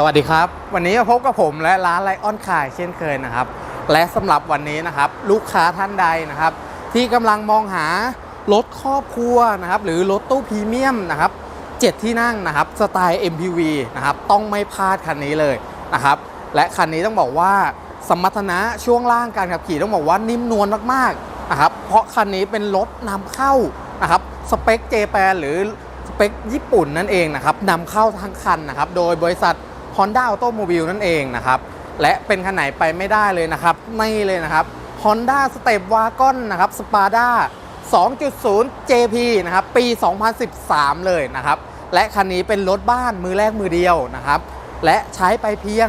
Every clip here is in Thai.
สวัสดีครับ วันนี้มาพบกับผมและร้านไลออนคายเช่นเคยนะครับ และสำหรับวันนี้นะครับ ลูกค้าท่านใดนะครับ ที่กำลังมองหารถครอบครัวนะครับ หรือรถตู้พรีเมียมนะครับเจ็ดที่นั่งนะครับสไตล์ MPV นะครับต้องไม่พลาดคันนี้เลยนะครับ และคันนี้ต้องบอกว่า สมรรถนะช่วงล่างการขับขี่ต้องบอกว่านิ่มนวลมากๆนะครับ เพราะคันนี้เป็นรถนำเข้านะครับสเปคเจแปนหรือสเปคญี่ปุ่นนั่นเองนะครับนำเข้าทั้งคันนะครับ โดยบริษัท Honda Automobile นั่นเองนะครับ และเป็นคันไหนไปไม่ได้เลยนะครับ ไม่เลยนะครับ Honda Step Wagon นะครับ Spada 2.0 JP นะครับ ปี 2013 เลยนะครับ และคันนี้เป็นรถบ้านมือแรกมือเดียวนะครับ และใช้ไปเพียง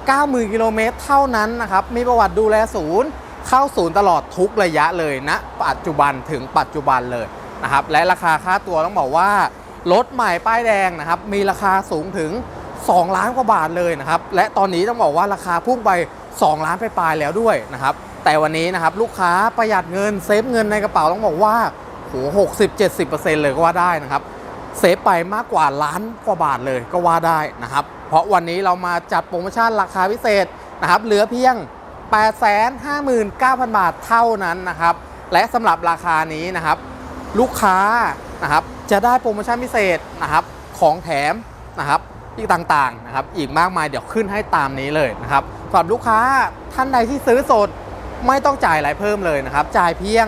90,000กิโลเมตรเท่านั้นนะครับ มีประวัติดูแลศูนย์ เข้าศูนย์ตลอดทุกระยะเลยณนะปัจจุบันถึงปัจจุบันเลยนะครับ และราคาค่าตัวต้องบอกว่า รถใหม่ป้ายแดงนะครับ มีราคาสูงถึง 2 ล้านกว่าบาทเลยนะครับ และตอนนี้ต้องบอกว่าราคาพุ่งไป 2 ล้านไปปลายแล้วด้วยนะครับ แต่วันนี้นะครับลูกค้าประหยัดเงินเซฟเงินในกระเป๋าต้องบอกว่าโหหกสิบเจ็ดสิบเปอร์เซ็นต์เลยก็ว่าได้นะครับ เซฟไปมากกว่าล้านกว่าบาทเลยก็ว่าได้นะครับ เพราะวันนี้เรามาจัดโปรโมชั่นราคาพิเศษนะครับ เหลือเพียง 859,000 บาทเท่านั้นนะครับ และสำหรับราคานี้นะครับ ลูกค้านะครับจะได้โปรโมชั่นพิเศษนะครับ ของแถมนะครับ อีกต่างๆนะครับอีกมากมายเดี๋ยวขึ้นให้ตามนี้เลยนะครับสำหรับลูกค้าท่านใดที่ซื้อสดไม่ต้องจ่ายอะไรเพิ่มเลยนะครับจ่ายเพียง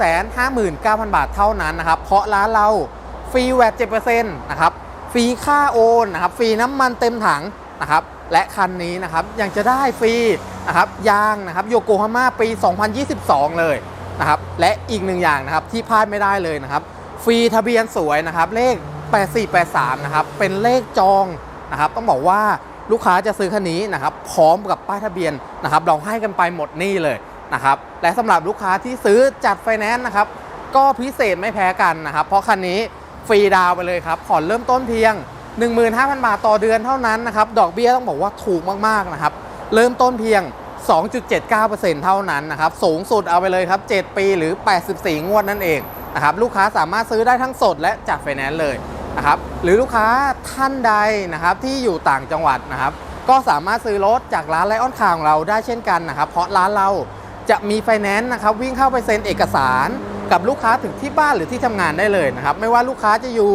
859,000 บาทเท่านั้นนะครับเพราะร้านเราฟรีแวด7%นะครับฟรีค่าโอนนะครับฟรีน้ำมันเต็มถังนะครับและคันนี้นะครับยังจะได้ฟรีนะครับยางนะครับโยโกฮาม่าปี 2022 เลยนะครับและอีกหนึ่งอย่างนะครับที่พลาดไม่ได้เลยนะครับฟรีทะเบียนสวยนะครับเลข 8483 นะครับ เป็นเลขจองนะครับ ต้องบอกว่าลูกค้าจะซื้อคันนี้นะครับ พร้อมกับป้ายทะเบียนนะครับ เราให้กันไปหมดนี่เลยนะครับ และสำหรับลูกค้าที่ซื้อจัดไฟแนนซ์นะครับ ก็พิเศษไม่แพ้กันนะครับ เพราะคันนี้ฟรีดาวไปเลยครับ ผ่อนเริ่มต้นเพียง 15,000 บาทต่อเดือนเท่านั้นนะครับ ดอกเบี้ยต้องบอกว่าถูกมากๆนะครับ เริ่มต้นเพียง 2.79%เท่านั้นนะครับ สูงสุดเอาไปเลยครับ 7 ปีหรือ 84 งวดนั่นเองนะครับ ลูกค้าสามารถซื้อได้ทั้งสดและจากไฟแนนซ์เลย นะครับหรือลูกค้าท่านใดนะครับที่อยู่ต่างจังหวัดนะครับ ก็สามารถซื้อรถจากร้านไลออนคาของเราได้เช่นกันนะครับ เพราะร้านเราจะมีไฟแนนซ์นะครับวิ่งเข้าไปเซ็นเอกสารกับลูกค้าถึงที่บ้านหรือที่ทำงานได้เลยนะครับ ไม่ว่าลูกค้าจะอยู่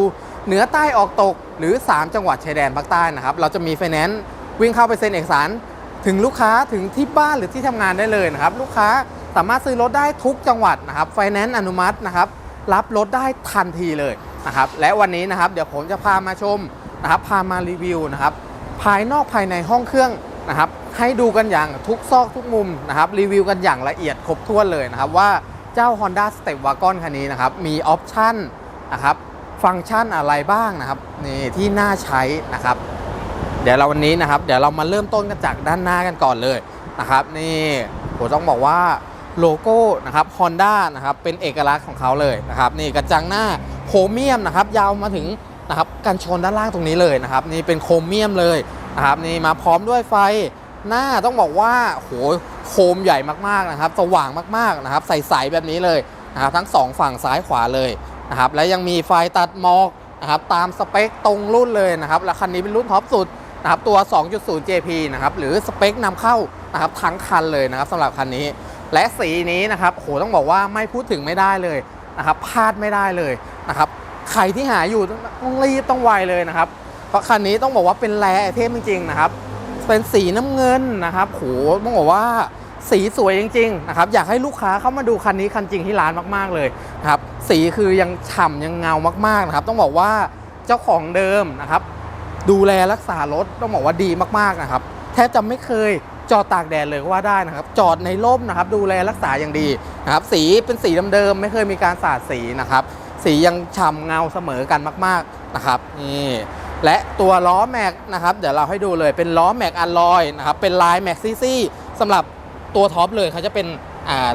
เหนือใต้ออกตกหรือ 3 จังหวัดชายแดนภาคใต้นะครับ เราจะมีไฟแนนซ์วิ่งเข้าไปเซ็นเอกสาร ถึงลูกค้าถึงที่บ้านหรือที่ทำงานได้เลยนะครับ ลูกค้าสามารถซื้อรถได้ทุกจังหวัดนะครับไฟแนนซ์อนุมัตินะครับรับรถได้ทันทีเลย นะครับและวันนี้นะครับเดี๋ยวผมจะพามาชมนะครับพามารีวิวนะครับภายนอกภายในห้องเครื่องนะครับให้ดูกันอย่างทุกซอกทุกมุมนะครับรีวิวกันอย่างละเอียดครบถ้วนเลยนะครับว่าเจ้า Honda Step Wagon คันนี้นะครับมีออปชั่นนะครับฟังก์ชันอะไรบ้างนะครับนี่ที่น่าใช้นะครับ เดี๋ยวเราวันนี้นะครับ เดี๋ยวเรามาเริ่มต้นกันจากด้านหน้ากันก่อนเลยนะครับ นี่ผมต้องบอกว่า โลโก้นะครับ Honda นะครับเป็นเอกลักษณ์ของเขาเลยนะครับนี่กระจังหน้าโครเมียมนะครับยาวมาถึงนะครับกันชนด้านล่างตรงนี้เลยนะครับนี่เป็นโครเมียมเลยนะครับนี่มาพร้อมด้วยไฟหน้าต้องบอกว่าโหโคมใหญ่มากๆนะครับ สว่างมากๆนะครับใสๆแบบนี้เลยนะครับทั้งสองฝั่งซ้ายขวาเลยนะครับและยังมีไฟตัดหมอกนะครับตามสเปคตรงรุ่นเลยนะครับและคันนี้เป็นรุ่นท็อปสุดนะครับตัว 2.0 JP นะครับหรือสเปคนำเข้านะครับทั้งคันเลยนะครับสำหรับคันนี้ และสีนี้นะครับโหต้องบอกว่าไม่พูดถึงไม่ได้เลยนะครับพลาดไม่ได้เลยนะครับใครที่หาอยู่ต้องรีบต้องไวเลยนะครับ เพราะคันนี้ต้องบอกว่าเป็นแรไอเทมจริงๆนะครับ เป็นสีน้ำเงินนะครับโหต้องบอกว่าสีสวยจริงๆนะครับอยากให้ลูกค้าเข้ามาดูคันนี้คันจริงที่ร้านมากๆเลยนะครับสีคือยังฉ่ำยังเงามากๆนะครับ ต้องบอกว่าเจ้าของเดิมนะครับ ดูแลรักษารถต้องบอกว่าดีมากๆนะครับ แทบจะไม่เคย จอดตากแดดเลยก็ว่าได้นะครับ จอดในร่มนะครับ ดูแลรักษาอย่างดีนะครับ สีเป็นสีเดิมๆไม่เคยมีการสาดสีนะครับ สียังฉ่ำเงาเสมอกันมากๆนะครับนี่และตัวล้อแม็กนะครับ เดี๋ยวเราให้ดูเลยเป็นล้อแม็กอัลลอยนะครับ เป็นลายแม็กซี่ซี่สำหรับตัวท็อปเลยเขาจะเป็น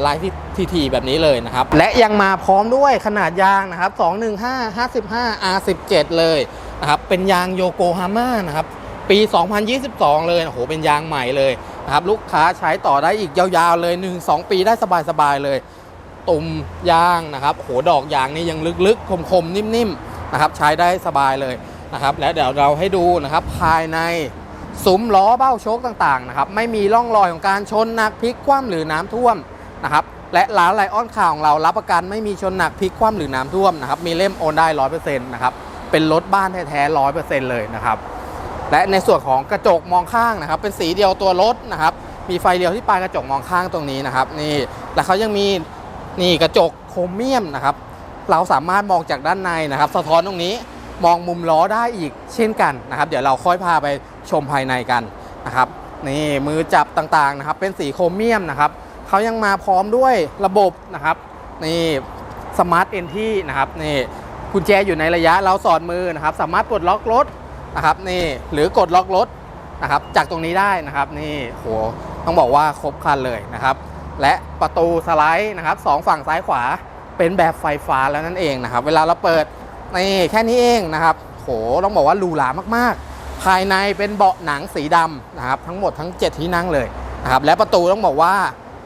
ลายที่ทีแบบนี้เลยนะครับ และยังมาพร้อมด้วยขนาดยางนะครับ 215 55 R17 เลยนะครับ เป็นยางโยโกฮาม่านะครับ ปี 2022 เลยโอ้โหเป็นยางใหม่เลย นะครับลูกค้าใช้ต่อได้อีกยาวๆเลย 1-2 ปีได้สบายๆเลย ตุ่มยางนะครับโหดอกยางนี่ยังลึกๆ คมๆ นิ่มๆนะครับใช้ได้สบายเลยนะครับและเดี๋ยวเราให้ดูนะครับภายในซุ้มล้อเบ้าโชคต่างๆนะครับไม่มีร่องรอยของการชนหนักพลิกคว่ำหรือน้ำท่วมนะครับและร้านไลออนคาร์ของเรารับประกันไม่มีชนหนักพลิกคว่ำหรือน้ำท่วมนะครับมีเล่มโอนได้ร้อยเปอร์เซ็นต์นะครับเป็นรถบ้านแท้ๆร้อยเปอร์เซ็นต์เลยนะครับ และในส่วนของกระจกมองข้างนะครับ เป็นสีเดียวตัวรถนะครับ มีไฟเดียวที่ปลายกระจกมองข้างตรงนี้นะครับ นี่และเขายังมีนี่กระจกโครเมียมนะครับ เราสามารถมองจากด้านในนะครับ สะท้อนตรงนี้มองมุมล้อได้อีกเช่นกันนะครับ เดี๋ยวเราค่อยพาไปชมภายในกันนะครับนี่มือจับต่างๆนะครับ เป็นสีโครเมียมนะครับเขายังมาพร้อมด้วยระบบนะครับนี่สมาร์ทเอนที่นะครับนี่กุญแจอยู่ในระยะเราสอดมือนะครับ สามารถปลดล็อกรถ นะครับนี่หรือกดล็อกรถนะครับจากตรงนี้ได้นะครับนี่โหต้องบอกว่าครบครันเลยนะครับ และประตูสไลด์นะครับสองฝั่งซ้ายขวาเป็นแบบไฟฟ้าแล้วนั่นเองนะครับ เวลาเราเปิดนี่แค่นี้เองนะครับโหต้องบอกว่าหรูหรามากๆ ภายในเป็นเบาะหนังสีดำนะครับ ทั้งหมดทั้ง 7 ที่นั่งเลยนะครับ และประตูต้องบอกว่า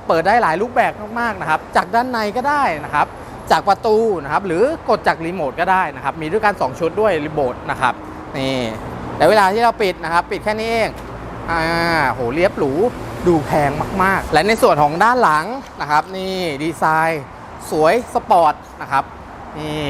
เปิดได้หลายรูปแบบมากๆนะครับ จากด้านในก็ได้นะครับ จากประตูนะครับ หรือกดจากรีโมทก็ได้นะครับ มีด้วยกัน2ชุดด้วยรีโมทนะครับ นี่แต่เวลาที่เราปิดนะครับ ปิดแค่นี้เองอ่าโหเรียบหรูดูแพงมากๆ และในส่วนของด้านหลังนะครับ นี่ดีไซน์สวยสปอร์ตนะครับนี่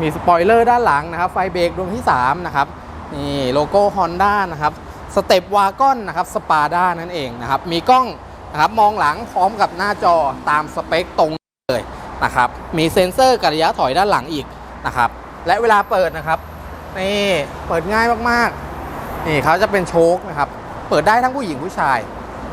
มีสปอยเลอร์ด้านหลังนะครับ ไฟเบรกดวงที่ 3 นะครับนี่โลโก้ Honda นะครับสเต็ปวากอนนะครับสปาด้านั่นเองนะครับ มีกล้องนะครับมองหลังพร้อมกับหน้าจอตามสเปคตรงเลยนะครับ มีเซ็นเซอร์กับระยะถอยด้านหลังอีกนะครับ และเวลาเปิดนะครับ นี่เปิดง่ายมากๆ นี่เขาจะเป็นโชคนะครับ เปิดได้ทั้งผู้หญิงผู้ชาย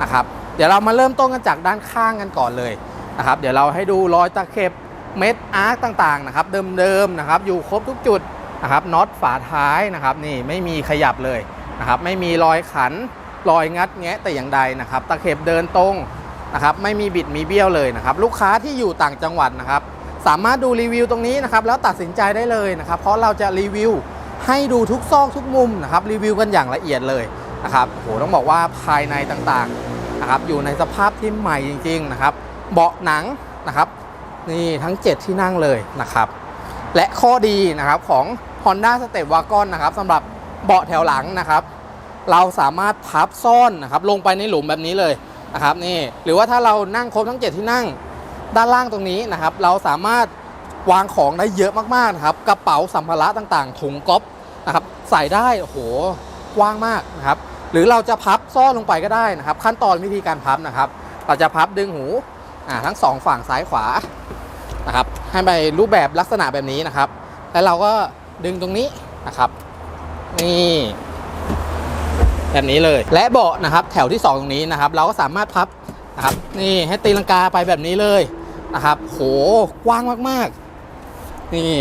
นะครับ เดี๋ยวเรามาเริ่มต้นกันจากด้านข้างกันก่อนเลยนะครับ เดี๋ยวเราให้ดูรอยตะเข็บเม็ดอาร์คต่างๆนะครับ เดิมๆนะครับ อยู่ครบทุกจุดนะครับ น็อตฝาท้ายนะครับ นี่ไม่มีขยับเลยนะครับ ไม่มีรอยขัน รอยงัดแงะแต่อย่างใดนะครับ ตะเข็บเดินตรงนะครับ ไม่มีบิดมีเบี้ยวเลยนะครับ ลูกค้าที่อยู่ต่างจังหวัดนะครับ สามารถดูรีวิวตรงนี้นะครับ แล้วตัดสินใจได้เลยนะครับ เพราะเราจะรีวิว ให้ดูทุกซอกทุกมุมนะครับรีวิวกันอย่างละเอียดเลยนะครับโหต้องบอกว่าภายในต่างๆนะครับอยู่ในสภาพที่ใหม่จริงๆนะครับเบาะหนังนะครับนี่ทั้ง 7 ที่นั่งเลยนะครับและข้อดีนะครับของ Honda Step Wagon นะครับสำหรับเบาะแถวหลังนะครับ เราสามารถพับซ่อนนะครับลงไปในหลุมแบบนี้เลยนะครับนี่หรือว่าถ้าเรานั่งครบทั้ง 7 ที่นั่งด้านล่างตรงนี้นะครับ เราสามารถ วางของได้เยอะมากๆนะครับ กระเป๋าสัมภาระต่างๆถุงก๊อฟนะครับใส่ได้โอ้โหกว้างมากนะครับ หรือเราจะพับซ่อนลงไปก็ได้นะครับ ขั้นตอนวิธีการพับนะครับ เราจะพับดึงหูอ่าทั้งสองฝั่งซ้ายขวานะครับให้ไปรูปแบบลักษณะแบบนี้นะครับ แล้วเราก็ดึงตรงนี้นะครับนี่แบบนี้เลย และเบาะนะครับ แถวที่ 2 ตรงนี้นะครับ เราก็สามารถพับนะครับ นี่ให้ตีลังกาไปแบบนี้เลยนะครับ โหกว้างมากๆ นี่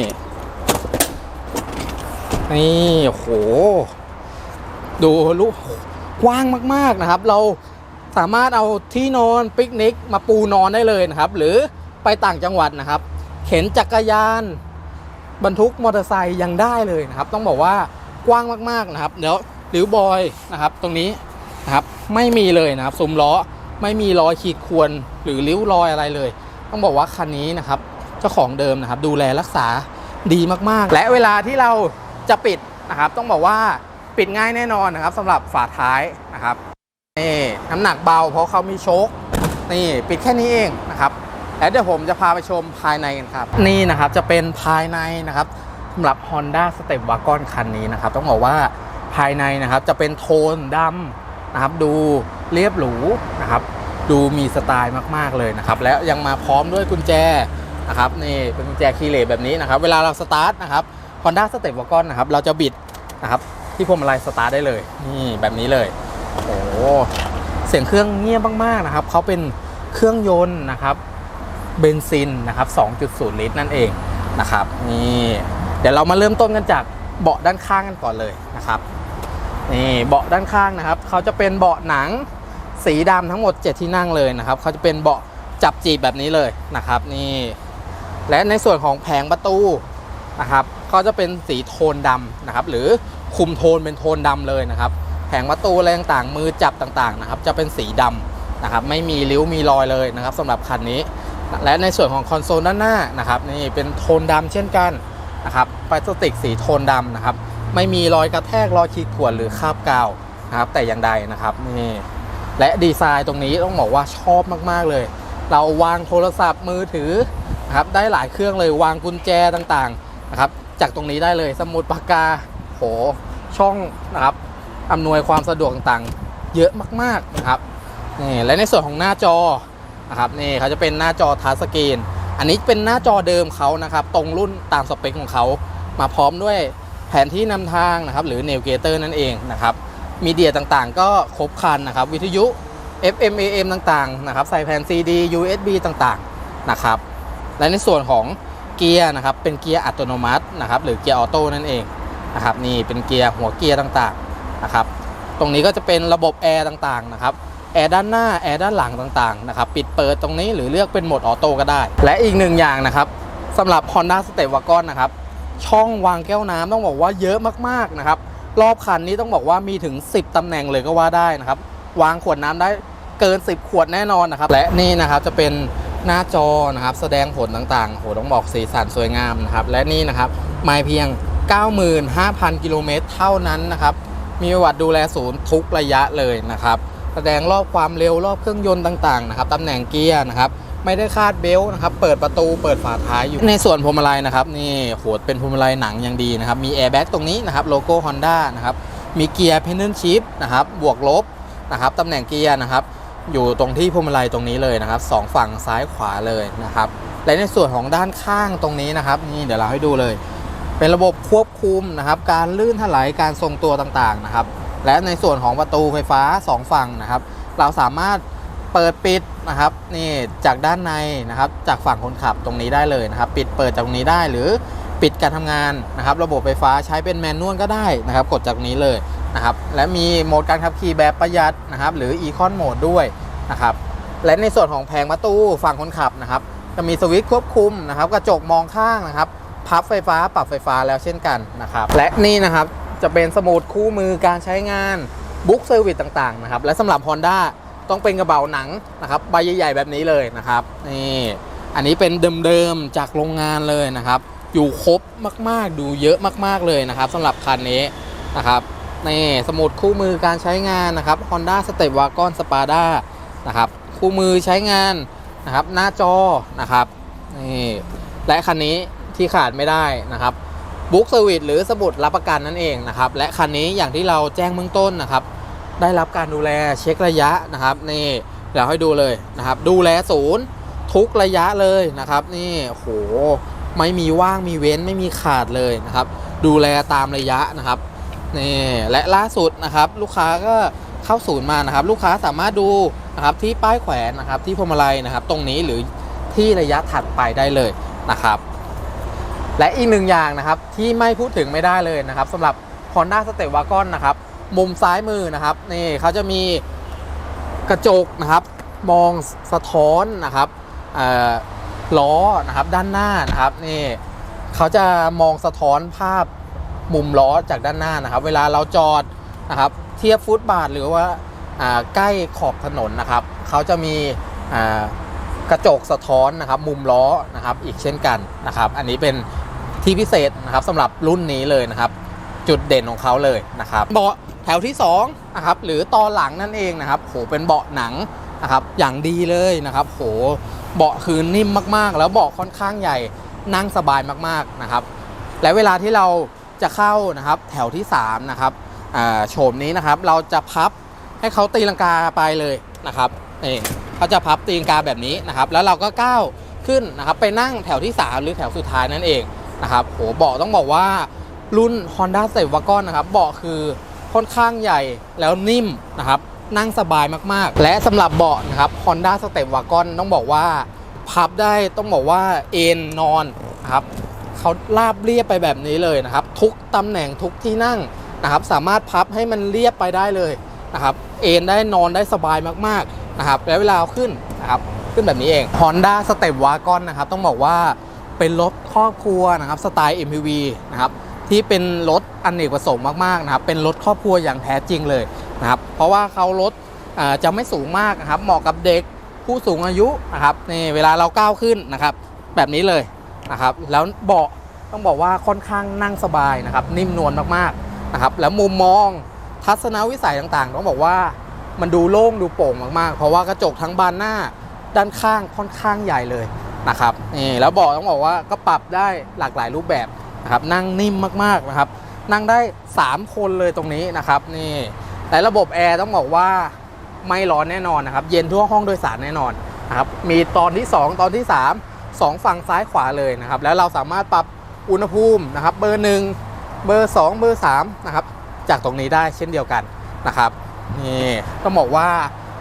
นี่โห ดูลูกกว้างมากๆนะครับ เราสามารถเอาที่นอนปิกนิกมาปูนอนได้เลยนะครับ หรือไปต่างจังหวัดนะครับ เข็นจักรยาน บรรทุกมอเตอร์ไซค์ยังได้เลยนะครับ ต้องบอกว่ากว้างมากๆนะครับ เดี๋ยวริ้วบอยนะครับ ตรงนี้นะครับไม่มีเลยนะครับซุ้มล้อไม่มีรอยขีดข่วนหรือริ้วรอยอะไรเลย ต้องบอกว่าคันนี้นะครับ จ้าของเดิมนะครับ ดูแลรักษาดีมากๆ และเวลาที่เราจะปิดนะครับ ต้องบอกว่าปิดง่ายแน่นอนนะครับสำหรับฝาท้ายนะครับนี่น้ำหนักเบาเพราะเขามีโชคนี่ปิดแค่นี้เองนะครับแล้วเดี๋ยวผมจะพาไปชมภายในกันครับ นี่นะครับจะเป็นภายในนะครับสำหรับ Honda Step Wagon คันนี้นะครับ ต้องบอกว่าภายในนะครับจะเป็นโทนดำนะครับ ดูเรียบหรูนะครับ ดูมีสไตล์มากๆเลยนะครับ แล้วยังมาพร้อมด้วยกุญแจ นะครับนี่เป็นกุญแจคีย์เลสแบบนี้นะครับ เวลาเราสตาร์ทนะครับ Honda Step Wagon นะครับ เราจะบิดนะครับ ที่พวงมาลัยสตาร์ทได้เลยนี่แบบนี้เลยโอ้โหเสียงเครื่องเงียบมากๆนะครับเขาเป็นเครื่องยนต์นะครับเบนซินนะครับ 2.0 ลิตรนั่นเองนะครับนี่เดี๋ยวเรามาเริ่มต้นกันจากเบาะด้านข้างกันก่อนเลยนะครับนี่เบาะด้านข้างนะครับเขาจะเป็นเบาะหนังสีดำทั้งหมด 7 ที่นั่งเลยนะครับเขาจะเป็นเบาะจับจีบแบบนี้เลยนะครับ นี่ และในส่วนของแผงประตูนะครับก็จะเป็นสีโทนดำนะครับ หรือคุมโทนเป็นโทนดำเลยนะครับ แผงประตูอะไรต่างๆ มือจับต่างๆนะครับ จะเป็นสีดำนะครับ ไม่มีริ้วมีรอยเลยนะครับสำหรับคันนี้ และในส่วนของคอนโซลด้านหน้านะครับนี่เป็นโทนดำเช่นกันนะครับพลาสติกสีโทนดำนะครับ ไม่มีรอยกระแทกรอยขีดข่วนหรือคราบกาวนะครับ แต่อย่างใดนะครับนี่และดีไซน์ตรงนี้ต้องบอกว่าชอบมากๆเลย เราวางโทรศัพท์มือถือ นะครับได้หลายเครื่องเลยวางกุญแจต่างๆนะครับจากตรงนี้ได้เลยสมุดปากกาโหช่องนะครับอำนวยความสะดวกต่างๆ เยอะมากๆนะครับนี่และในส่วนของหน้าจอนะครับนี่เขาจะเป็นหน้าจอทัชสกรีนอันนี้เป็นหน้าจอเดิมเขานะครับตรงรุ่นตามสเปคของเขามาพร้อมด้วยแผนที่นำทางนะครับหรือ Navigator นั่นเองนะครับมีเดียต่างๆ ก็ครบครันนะครับวิทยุ FM AM ต่างๆนะครับใส่แผ่น CD USB ต่างๆนะครับ และในส่วนของเกียร์นะครับเป็นเกียร์อัตโนมัตินะครับหรือเกียร์ออโต้นั่นเองนะครับนี่เป็นเกียร์หัวเกียร์ต่างๆนะครับตรงนี้ก็จะเป็นระบบแอร์ต่างๆนะครับแอร์ด้านหน้าแอร์ด้านหลังต่างๆนะครับปิดเปิดตรงนี้หรือเลือกเป็นโหมดออโต้ก็ได้ และอีกหนึ่งอย่างนะครับสำหรับ Honda Step Wagon นะครับช่องวางแก้วน้ำต้องบอกว่าเยอะมากๆนะครับรอบคันนี้ต้องบอกว่ามีถึง 10ตำแหน่งเลยก็ว่าได้นะครับ วางขวดน้ำได้เกิน 10 ขวดแน่นอนนะครับ และนี่นะครับจะเป็น หน้าจอนะครับแสดงผลต่างๆโหต้องบอกสีสันสวยงามนะครับและนี่นะครับไม่เพียง 95,000 กิโลเมตรเท่านั้นนะครับมีประวัติดูแลศูนย์ทุกระยะเลยนะครับแสดงรอบความเร็วรอบเครื่องยนต์ต่างๆนะครับตำแหน่งเกียร์นะครับไม่ได้คาดเบลต์นะครับ เปิดประตูเปิดฝาท้ายอยู่ ในส่วนพวงมาลัยนะครับนี่โหดเป็นพวงมาลัยหนังอย่างดีนะครับ มีแอร์แบ็กตรงนี้นะครับโลโก้ Honda นะครับ มีเกียร์เพนเ l นชิพนะครับ บวกลบนะครับตำแหน่งเกียร์นะครับ อยู่ตรงที่พวงมาลัยตรงนี้เลยนะครับสองฝั่งซ้ายขวาเลยนะครับ และในส่วนของด้านข้างตรงนี้นะครับ นี่เดี๋ยวเราให้ดูเลย เป็นระบบควบคุมนะครับ การลื่นถลายการทรงตัวต่างๆนะครับ และในส่วนของประตูไฟฟ้า 2 ฝั่งนะครับ เราสามารถเปิดปิดนะครับนี่จากด้านในนะครับ จากฝั่งคนขับตรงนี้ได้เลยนะครับ ปิดเปิดจากตรงนี้ได้หรือปิดการทำงานนะครับ ระบบไฟฟ้าใช้เป็นแมนนวลก็ได้นะครับ กดจากนี้เลย นะครับและมีโหมดการขับขี่แบบประหยัดนะครับหรือ Econ Mode ด้วยนะครับและในส่วนของแผงประตูฝั่งคนขับนะครับจะมีสวิตช์ควบคุมนะครับกระจกมองข้างนะครับพับไฟฟ้าปรับไฟฟ้าแล้วเช่นกันนะครับและนี่นะครับจะเป็นสมุดคู่มือการใช้งานบุ๊กเซอร์วิสต่างๆนะครับและสำหรับ Honda ต้องเป็นกระเป๋าหนังนะครับใบใหญ่ ๆ แบบนี้เลยนะครับนี่อันนี้เป็นเดิมๆจากโรงงานเลยนะครับ อยู่ครบมากๆ ดูเยอะมากๆเลยนะครับสำหรับคันนี้นะครับ นี่สมุดคู่มือการใช้งานนะครับ Honda Step Wagon Spada นะครับคู่มือใช้งานนะครับหน้าจอนะครับนี่และคันนี้ที่ขาดไม่ได้นะครับบุ๊กเซอร์วิสหรือสมุดรับประกันนั่นเองนะครับและคันนี้อย่างที่เราแจ้งเบื้องต้นนะครับ ได้รับการดูแลเช็คระยะนะครับนี่เดี๋ยวให้ดูเลยนะครับ ดูแลศูนย์ทุกระยะเลยนะครับ นี่โหไม่มีว่างมีเว้นไม่มีขาดเลยนะครับ ดูแลตามระยะนะครับ นี่และล่าสุดนะครับลูกค้าก็เข้าศูนย์มานะครับ ลูกค้าสามารถดูนะครับที่ป้ายแขวนนะครับที่พวงมาลัยนะครับ ตรงนี้หรือที่ระยะถัดไปได้เลยนะครับ และอีกหนึ่งอย่างนะครับที่ไม่พูดถึงไม่ได้เลยนะครับสำหรับ Honda Step Wagon นะครับ มุมซ้ายมือนะครับนี่เขาจะมีกระจกนะครับ มองสะท้อนนะครับล้อนะครับด้านหน้านะครับนี่เขาจะมองสะท้อนภาพ มุมล้อจากด้านหน้านะครับ เวลาเราจอดนะครับ เทียบฟุตบาทหรือว่าใกล้ขอบถนนนะครับ เขาจะมีกระจกสะท้อนนะครับ มุมล้อนะครับ อีกเช่นกันนะครับ อันนี้เป็นที่พิเศษนะครับสำหรับรุ่นนี้เลยนะครับ จุดเด่นของเขาเลยนะครับเบาะแถวที่2นะครับหรือตอนหลังนั่นเองนะครับโหเป็นเบาะหนังนะครับอย่างดีเลยนะครับโหเบาะคือนิ่มมากๆ แล้วเบาะค่อนข้างใหญ่นั่งสบายมากๆนะครับ และเวลาที่เรา จะเข้านะครับแถวที่3นะครับโฉมนี้นะครับเราจะพับให้เขาตีลังกาไปเลยนะครับนี่เขาจะพับตีลังกาแบบนี้นะครับ แล้วเราก็ก้าวขึ้นนะครับ ไปนั่งแถวที่ 3 หรือแถวสุดท้ายนั่นเองนะครับโหเบาะต้องบอกว่ารุ่น Honda Step Wagon นะครับเบาะคือค่อนข้างใหญ่แล้วนิ่มนะครับ นั่งสบายมากๆ และสำหรับเบาะนะครับ Honda Step Wagon ต้องบอกว่าพับได้ต้องบอกว่าเอนนอนนะครับ เขาลาบเรียบไปแบบนี้เลยนะครับ ทุกตำแหน่งทุกที่นั่งนะครับ สามารถพับให้มันเรียบไปได้เลยนะครับเอนได้นอนได้สบายมากๆนะครับแล้วเวลาขึ้นนะครับขึ้นแบบนี้เอง Honda Step Wagon นะครับต้องบอกว่าเป็นรถครอบครัวนะครับสไตล์ MPV นะครับที่เป็นรถอนเนกประสงค์มากๆนะครับเป็นรถครอบครัวอย่างแท้จริงเลยนะครับเพราะว่าเขารถจะไม่สูงมากนะครับเหมาะกับเด็กผู้สูงอายุนะครับนี่เวลาเราก้าวขึ้นนะครับแบบนี้เลย นะครับแล้วเบาะต้องบอกว่าค่อนข้างนั่งสบายนะครับนิ่มนวลมากๆนะครับแล้วมุมมองทัศนวิสัยต่างๆ ต้องบอกว่ามันดูโล่งดูโปร่งมากๆ เพราะว่ากระจกทั้งบานหน้าด้านข้างค่อนข้างใหญ่เลยนะครับนี่แล้วเบาะต้องบอกว่าก็ปรับได้หลากหลายรูปแบบนะครับนั่งนิ่มมากๆนะครับนั่งได้ 3 คนเลยตรงนี้นะครับนี่และระบบแอร์ต้องบอกว่าไม่ร้อนแน่นอนนะครับเย็นทั่วห้องโดยสารแน่นอนนะครับมีตอนที่ 2 ตอนที่ 3 2 ฝั่งซ้ายขวาเลยนะครับ แล้วเราสามารถปรับอุณหภูมินะครับ เบอร์ 1 เบอร์ 2 เบอร์3นะครับ จากตรงนี้ได้เช่นเดียวกันนะครับนี่ต้องบอกว่า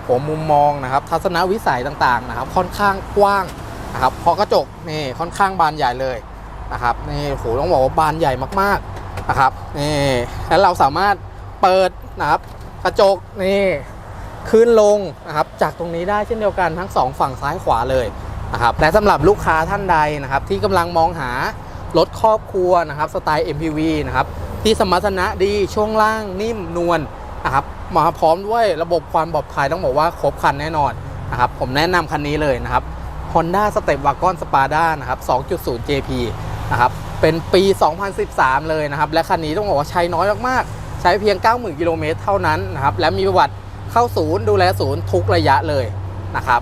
ผมมุมมองนะครับ ทัศนวิสัยต่างๆนะครับ ค่อนข้างกว้างนะครับพราะกระจกนี่ค่อนข้างบานใหญ่เลยนะครับนี่โหต้องบอกว่าบานใหญ่มากๆนะครับนี่แล้วเราสามารถเปิดนะครับ กระจกนี่ขึ้นลงนะครับ จากตรงนี้ได้เช่นเดียวกันทั้งสองฝั่งซ้ายขวาเลย นะครับและสำหรับลูกค้าท่านใดนะครับที่กำลังมองหารถครอบครัวนะครับสไตล์ MPV นะครับที่สมรรถนะดีช่วงล่างนิ่มนวลนะครับมาพร้อมด้วยระบบความปลอดภัยต้องบอกว่าครบครันแน่นอนนะครับผมแนะนำคันนี้เลยนะครับ Honda Step Wagon Spada นะครับ 2.0 JP นะครับ เป็นปี 2013 เลยนะครับ และคันนี้ต้องบอกว่าใช้น้อยมากๆ ใช้เพียง 90,000 กิโลเมตรเท่านั้นนะครับ และมีประวัติเข้าศูนย์ดูแลศูนย์ทุกระยะเลยนะครับ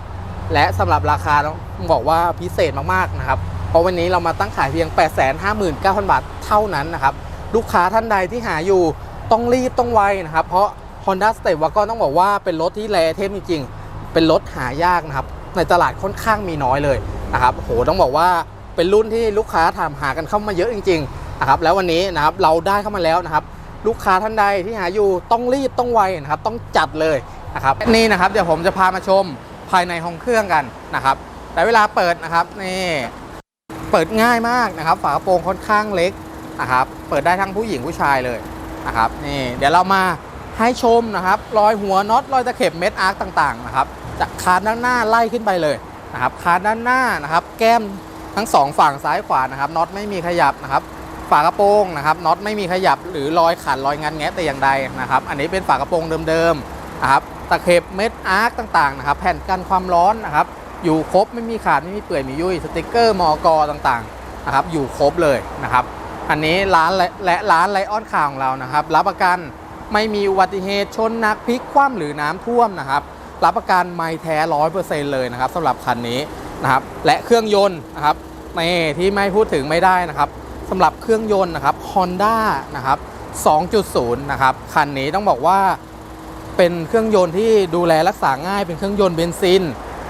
และสำหรับราคาต้องบอกว่าพิเศษมากๆนะครับ เพราะวันนี้เรามาตั้งขายเพียง 859,000 บาทเท่านั้นนะครับ ลูกค้าท่านใดที่หาอยู่ต้องรีบต้องไวนะครับ เพราะ Honda Step Wagon ต้องบอกว่าเป็นรถที่แรเทพจริงๆ เป็นรถหายากนะครับ ในตลาดค่อนข้างมีน้อยเลยนะครับโหต้องบอกว่าเป็นรุ่นที่ลูกค้าถามหากันเข้ามาเยอะจริงๆนะครับแล้ววันนี้นะครับเราได้เข้ามาแล้วนะครับ ลูกค้าท่านใดที่หาอยู่ต้องรีบต้องไวนะครับ ต้องจัดเลยนะครับนี่นะครับเดี๋ยวผมจะพามาชม ภายในห้องเครื่องกันนะครับ แต่เวลาเปิดนะครับนี่เปิดง่ายมากนะครับ ฝากระโปรงค่อนข้างเล็กนะครับ เปิดได้ทั้งผู้หญิงผู้ชายเลยนะครับนี่เดี๋ยวเรามาให้ชมนะครับ รอยหัวน็อตรอยตะเข็บเม็ดอาร์คต่างๆนะครับจากคานด้านหน้าไล่ขึ้นไปเลยนะครับคานด้านหน้านะครับ แก้มทั้งสองฝั่งซ้ายขวานะครับน็อตไม่มีขยับนะครับฝากระโปรงนะครับน็อตไม่มีขยับหรือรอยขันรอยงันแงะแต่อย่างใดนะครับ อันนี้เป็นฝากระโปรงเดิมๆนะครับ ตะเข็บเม็ดอาร์คต่างๆนะครับแผ่นกันความร้อนนะครับอยู่ครบไม่มีขาดไม่มีเปื่อยมียุ่ยสติกเกอร์มอกต่างๆนะครับอยู่ครบเลยนะครับอันนี้ร้านและร้านไลออนคาของเรานะครับ รับประกันไม่มีอุบัติเหตุชนหนักพลิกคว่ำหรือน้ำท่วมนะครับรับประกันไม่แท้ร้อยเปอร์เซ็นต์เลยนะครับสำหรับคันนี้นะครับและเครื่องยนต์นะครับนี่ที่ไม่พูดถึงไม่ได้นะครับสำหรับเครื่องยนต์นะครับ Honda นะครับ 2.0 นะครับ คันนี้ต้องบอกว่า เป็นเครื่องยนต์ที่ดูแลรักษาง่ายเป็นเครื่องยนต์เบนซิน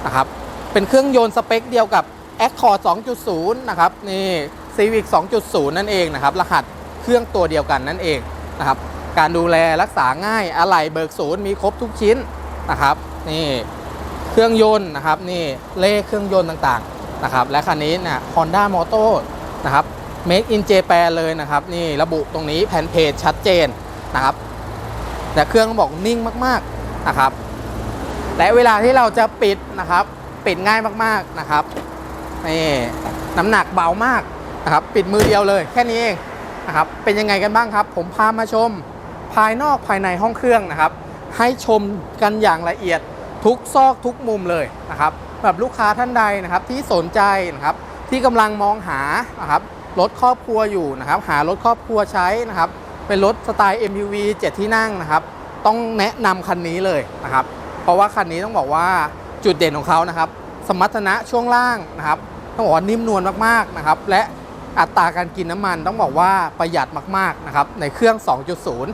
นะครับเป็นเครื่องยนต์สเปคเดียวกับ Accord 2.0 นะครับนี่ Civic 2.0 นั่นเองนะครับรหัสเครื่องตัวเดียวกันนั่นเองนะครับการดูแลรักษาง่ายอะไหล่เบิกศูนย์มีครบทุกชิ้นนะครับนี่เครื่องยนต์นะครับนี่เลขเครื่องยนต์ต่างๆนะครับและคันนี้นี่ย Honda m o t o นะครับ Make in Japan เลยนะครับนี่ระบุตรงนี้แผ่นเพจชัดเจนนะครับ แต่เครื่องต้องบอกนิ่งมากๆนะครับและเวลาที่เราจะปิดนะครับ ปิดง่ายมากๆนะครับนี่น้ำหนักเบามากนะครับ ปิดมือเดียวเลยแค่นี้เองนะครับ เป็นยังไงกันบ้างครับ ผมพามาชมภายนอกภายในห้องเครื่องนะครับ ให้ชมกันอย่างละเอียดทุกซอกทุกมุมเลยนะครับแบบลูกค้าท่านใดนะครับที่สนใจนะครับ ที่กำลังมองหานะครับรถครอบครัวอยู่นะครับ หารถครอบครัวใช้นะครับ เป็นรถสไตล์ MPV 7 ที่นั่งนะครับ ต้องแนะนำคันนี้เลยนะครับ เพราะว่าคันนี้ต้องบอกว่าจุดเด่นของเขานะครับ สมรรถนะช่วงล่างนะครับ ต้องบอกว่านิ่มนวลมากๆนะครับ และอัตราการกินน้ำมันต้องบอกว่าประหยัดมากๆนะครับ ในเครื่อง 2.0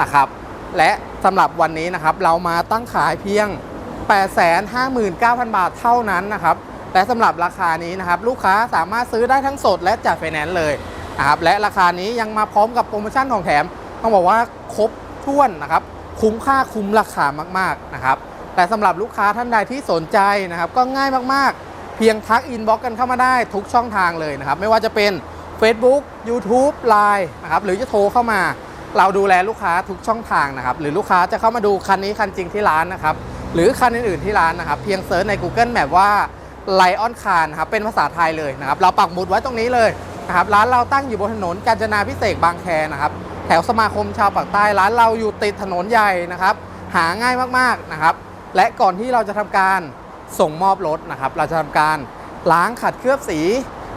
นะครับ และสำหรับวันนี้นะครับเรามาตั้งขายเพียง 859,000 บาทเท่านั้นนะครับ และสำหรับราคานี้นะครับ ลูกค้าสามารถซื้อได้ทั้งสดและจัดไฟแนนซ์เลย นะครับและราคานี้ยังมาพร้อมกับโปรโมชั่นของแถม ต้องบอกว่าครบถ้วนนะครับคุ้มค่าคุ้มราคามากๆนะครับแต่สำหรับลูกค้าท่านใดที่สนใจนะครับก็ง่ายมากๆ เพียงทักอินบ็อกกันเข้ามาได้ทุกช่องทางเลยนะครับไม่ว่าจะเป็น Facebook YouTube Line นะครับหรือจะโทรเข้ามา เราดูแลลูกค้าทุกช่องทางนะครับหรือลูกค้าจะเข้ามาดูคันนี้คันจริงที่ร้านนะครับหรือคันอื่นๆที่ร้านนะครับเพียงเซิร์ชใน Google Map ว่า Lion Car นะครับเป็นภาษาไทยเลยนะครับเราปักหมุดไว้ตรงนี้เลย นะครับร้านเราตั้งอยู่บนถนนกาญจนาพิเศษบางแคนะครับ แถวสมาคมชาวปากใต้ร้านเราอยู่ติดถนนใหญ่นะครับ หาง่ายมากๆนะครับ และก่อนที่เราจะทำการส่งมอบรถนะครับ เราจะทำการล้างขัดเคลือบสี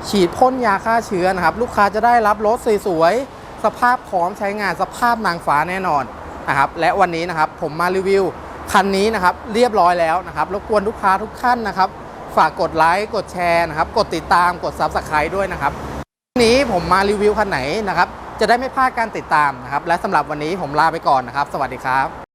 ฉีดพ่นยาฆ่าเชื้อนะครับ ลูกค้าจะได้รับรถสวยๆสภาพพร้อมใช้งานสภาพนางฟ้าแน่นอนนะครับ และวันนี้นะครับผมมารีวิวคันนี้นะครับเรียบร้อยแล้วนะครับรบกวนลูกค้าทุกท่านนะครับ ฝากกดไลค์กดแชร์นะครับ กดติดตามกด Subscribe ด้วยนะครับ นี้ผมมารีวิวคันไหนนะครับ จะได้ไม่พลาดการติดตามนะครับ และสำหรับวันนี้ผมลาไปก่อนนะครับ สวัสดีครับ